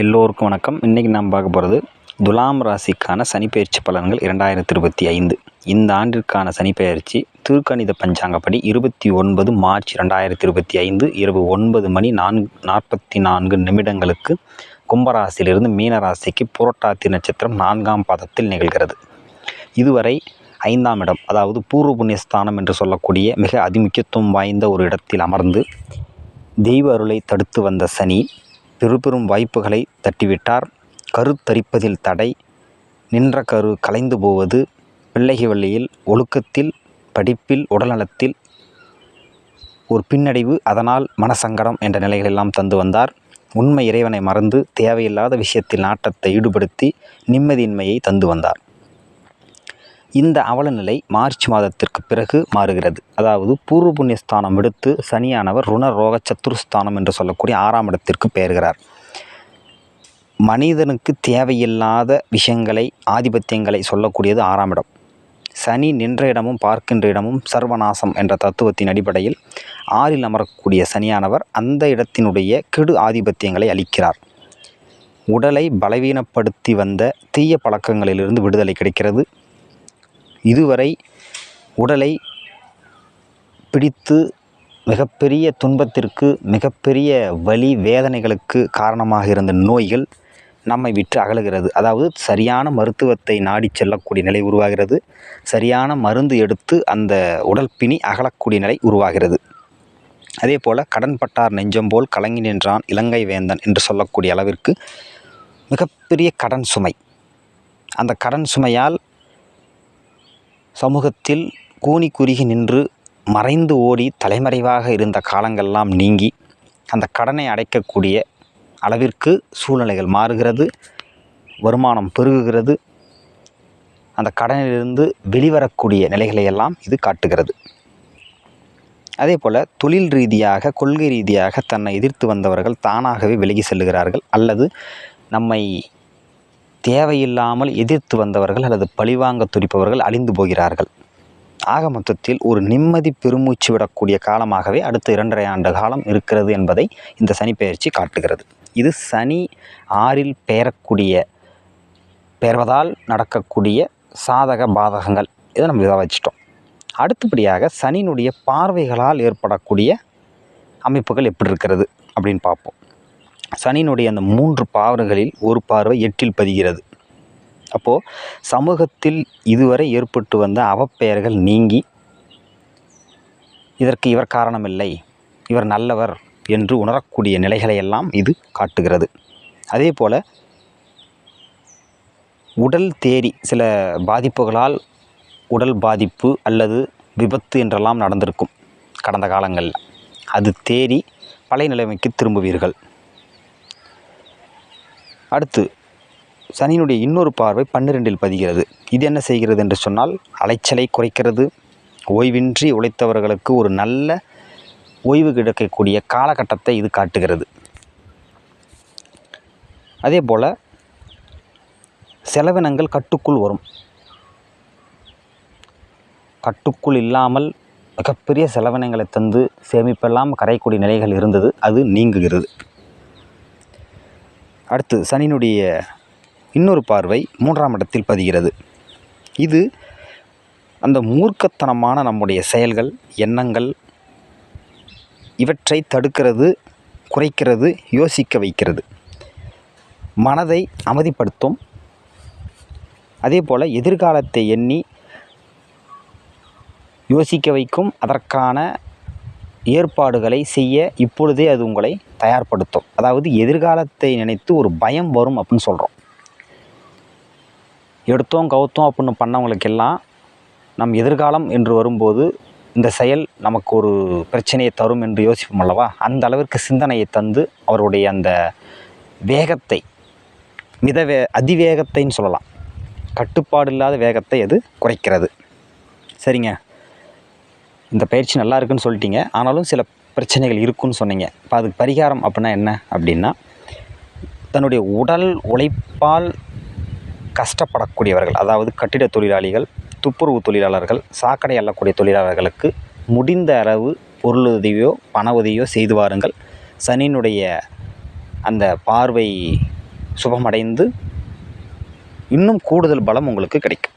எல்லோருக்கும் வணக்கம். இன்றைக்கி நாம் பார்க்க போகிறது துலாம் ராசிக்கான சனிப்பெயர்ச்சி பலன்கள் இரண்டாயிரத்தி இருபத்தி ஐந்து. இந்த ஆண்டிற்கான சனிப்பெயர்ச்சி திருக்கணித பஞ்சாங்கப்படி இருபத்தி ஒன்பது மார்ச் ரெண்டாயிரத்தி இருபத்தி ஐந்து இரவு ஒன்பது மணி நான்கு நாற்பத்தி நான்கு நிமிடங்களுக்கு கும்பராசியிலிருந்து மீனராசிக்கு புரட்டாத்தி நட்சத்திரம் நான்காம் பாதத்தில் நிகழ்கிறது. இதுவரை ஐந்தாம் இடம் அதாவது பூர்வ புண்ணியஸ்தானம் என்று சொல்லக்கூடிய மிக அதிமுக்கியத்துவம் வாய்ந்த ஒரு இடத்தில் அமர்ந்து தெய்வ அருளை தடுத்து வந்த சனி பெரும் வாய்ப்புகளை தட்டிவிட்டார். கருத்தரிப்பதில் தடை. நின்ற கரு கலைந்து போவது. பிள்ளைகி வழியில் ஒழுக்கத்தில் படிப்பில் உடல்நலத்தில் ஒரு பின்னடைவு அதனால் மனசங்கடம் என்ற நிலைகளெல்லாம் தந்து வந்தார். உண்மை இறைவனை மறந்து தேவையில்லாத விஷயத்தில் நாட்டத்தை ஈடுபடுத்தி நிம்மதியின்மையை தந்து வந்தார். இந்த அவலநிலை மார்ச் மாதத்திற்கு பிறகு மாறுகிறது. அதாவது பூர்வ புண்ணியஸ்தானம் எடுத்து சனியானவர் ருணரோக சத்துருஸ்தானம் என்று சொல்லக்கூடிய ஆறாம் இடத்திற்கு பெயர்கிறார். மனிதனுக்கு தேவையில்லாத விஷயங்களை ஆதிபத்தியங்களை சொல்லக்கூடியது ஆறாம் இடம். சனி நின்ற இடமும் பார்க்கின்ற இடமும் சர்வநாசம் என்ற தத்துவத்தின் அடிப்படையில் ஆறில் அமரக்கூடிய சனியானவர் அந்த இடத்தினுடைய கெடு ஆதிபத்தியங்களை அளிக்கிறார். உடலை பலவீனப்படுத்தி வந்த தீய பழக்கங்களிலிருந்து விடுதலை கிடைக்கிறது. இதுவரை உடலை பிடித்து மிகப்பெரிய துன்பத்திற்கு மிகப்பெரிய வலி வேதனைகளுக்கு காரணமாக இருந்த நோய்கள் நம்மை விற்று அகலுகிறது. அதாவது சரியான மருத்துவத்தை நாடி செல்லக்கூடிய நிலை உருவாகிறது. சரியான மருந்து எடுத்து அந்த உடல் பிணி அகலக்கூடிய நிலை உருவாகிறது. அதே போல் கடன்பட்டார் நெஞ்சம் போல் கலங்கி நின்றான் இலங்கை வேந்தன் என்று சொல்லக்கூடிய அளவிற்கு மிகப்பெரிய கடன் சுமை. அந்த கடன் சுமையால் சமூகத்தில் கூனி குறுகி நின்று மறைந்து ஓடி தலைமறைவாக இருந்த காலங்கள்லாம் நீங்கி அந்த கடனை அடைக்கக்கூடிய அளவிற்கு சூழ்நிலைகள் மாறுகிறது வருமானம் பெருகுகிறது. அந்த கடனிலிருந்து வெளிவரக்கூடிய நிலைகளை எல்லாம் இது காட்டுகிறது. அதே போல் தொழில் ரீதியாக கொள்கை ரீதியாக தன்னை எதிர்த்து வந்தவர்கள் தானாகவே விலகி செல்லுகிறார்கள் அல்லது நம்மை தேவையில்லாமல் எதிர்த்து வந்தவர்கள் அல்லது பழிவாங்க துடிப்பவர்கள் அழிந்து போகிறார்கள். ஆக மொத்தத்தில் ஒரு நிம்மதி பெருமூச்சு விடக்கூடிய காலமாகவே அடுத்த இரண்டரை ஆண்டு காலம் இருக்கிறது என்பதை இந்த சனிப்பெயர்ச்சி காட்டுகிறது. இது சனி ஆறில் பெயரக்கூடிய பெயர்வதால் நடக்கக்கூடிய சாதக பாதகங்கள். இதை நம்ம இதை வச்சிட்டோம். அடுத்தபடியாக சனியினுடைய பார்வைகளால் ஏற்படக்கூடிய அமைப்புகள் எப்படி இருக்கிறது அப்படின்னு பார்ப்போம். சனியினுடைய அந்த மூன்று பார்வைகளில் ஒரு பார்வை எட்டில் பதிகிறது. அப்போது சமூகத்தில் இதுவரை ஏற்பட்டு வந்த அவப்பெயர்கள் நீங்கி இதற்கு இவர் காரணமில்லை இவர் நல்லவர் என்று உணரக்கூடிய நிலைகளை எல்லாம் இது காட்டுகிறது. அதே போல் உடல் தேறி சில பாதிப்புகளால் உடல் பாதிப்பு அல்லது விபத்து என்றெல்லாம் நடந்திருக்கும் கடந்த காலங்களில். அது தேறி பழைய நிலைமைக்கு திரும்புவீர்கள். அடுத்து சனியினுடைய இன்னொரு பார்வை பன்னிரெண்டில் பதிகிறது. இது என்ன செய்கிறது என்று சொன்னால் அலைச்சலை குறைக்கிறது. ஓய்வின்றி உழைத்தவர்களுக்கு ஒரு நல்ல ஓய்வு கிடைக்கக்கூடிய காலகட்டத்தை இது காட்டுகிறது. அதே போல் செலவினங்கள் கட்டுக்குள் வரும். கட்டுக்குள் இல்லாமல் மிகப்பெரிய செலவினங்களை தந்து சேமிப்பெல்லாம் கரைக்கூடிய நிலைகள் இருந்தது. அது நீங்குகிறது. அடுத்து சனியினுடைய இன்னொரு பார்வை மூன்றாம் இடத்தில் பதிகிறது. இது அந்த மூர்க்கத்தனமான நம்முடைய செயல்கள் எண்ணங்கள் இவற்றை தடுக்கிறது குறைக்கிறது யோசிக்க வைக்கிறது. மனதை அமைதிப்படுத்தும். அதே போல் எதிர்காலத்தை எண்ணி யோசிக்க வைக்கும். அதற்கான ஏற்பாடுகளை செய்ய இப்பொழுதே அது உங்களை தயார்படுத்தும். அதாவது எதிர்காலத்தை நினைத்து ஒரு பயம் வரும் அப்படின்னு சொல்கிறோம் எடுத்தோம் கவுத்தோம் அப்படின்னு பண்ணவங்களுக்கெல்லாம் நம் எதிர்காலம் என்று வரும்போது இந்த செயல் நமக்கு ஒரு பிரச்சனையை தரும் என்று யோசிப்போம் அல்லவா? அந்த அளவிற்கு சிந்தனையை தந்து அவருடைய அந்த வேகத்தை மித வே அதிவேகத்தைன்னு சொல்லலாம். கட்டுப்பாடு இல்லாத வேகத்தை அது குறைக்கிறது. சரிங்க? இந்த பயிற்சி நல்லா இருக்குன்னு சொல்லிட்டீங்க. ஆனாலும் சில பிரச்சனைகள் இருக்குன்னு சொன்னீங்க. இப்போ அதுக்கு பரிகாரம் அப்படின்னா என்ன? அப்படின்னா தன்னுடைய உடல் உழைப்பால் கஷ்டப்படக்கூடியவர்கள் அதாவது கட்டிட தொழிலாளிகள் துப்புரவு தொழிலாளர்கள் சாக்கடை அள்ளக்கூடிய தொழிலாளர்களுக்கு முடிந்த அளவு பொருளுதவியோ பண உதவியோ செய்து வாருங்கள். சனியினுடைய அந்த பார்வை சுபமடைந்து இன்னும் கூடுதல் பலம் உங்களுக்கு கிடைக்கும்.